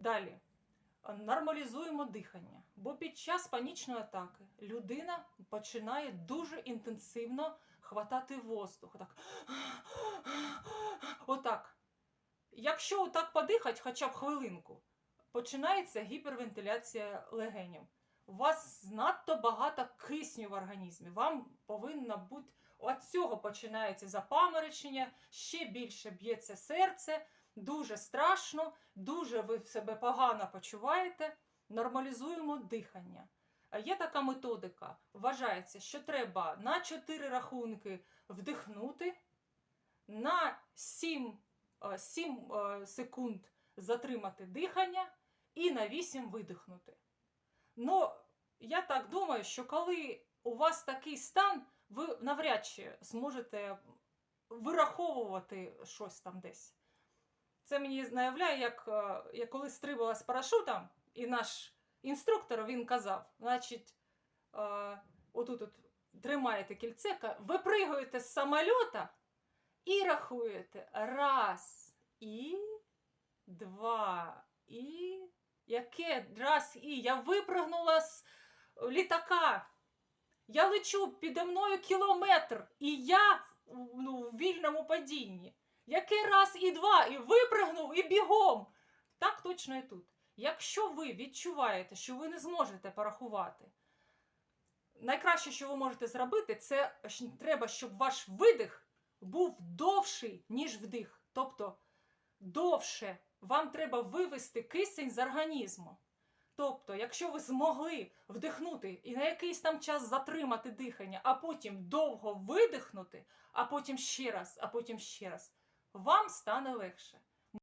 Далі. Нормалізуємо дихання, бо під час панічної атаки людина починає дуже інтенсивно хватати воздух. Отак. Отак. Якщо отак подихати хоча б хвилинку, починається гіпервентиляція легенів. У вас надто багато кисню в організмі. Вам повинно бути від цього починається запаморочення, ще більше б'ється серце, дуже страшно, дуже ви себе погано почуваєте. Нормалізуємо дихання. Є така методика. Вважається, що треба на 4 рахунки вдихнути, на 7, 7 секунд затримати дихання і на 8 видихнути. Ну, я так думаю, що коли у вас такий стан, ви навряд чи зможете вираховувати щось там десь. Це мені наявляє, як е, я коли стрибала з парашутом, і наш інструктор він казав: значить, е, отут от тримаєте кільце, ка- випригуєте з самольота і рахуєте раз, і два, і. Яке раз і я випрыгнула з літака. Я лечу підо мною кілометр, і я ну, в вільному падінні. Яке раз і два, і випригнув, і бігом. Так точно і тут. Якщо ви відчуваєте, що ви не зможете порахувати, найкраще, що ви можете зробити, це треба, щоб ваш видих був довший, ніж вдих. Тобто довше вам треба вивести кисень з організму. Тобто, якщо ви змогли вдихнути і на якийсь там час затримати дихання, а потім довго видихнути, а потім ще раз, а потім ще раз, вам стане легше.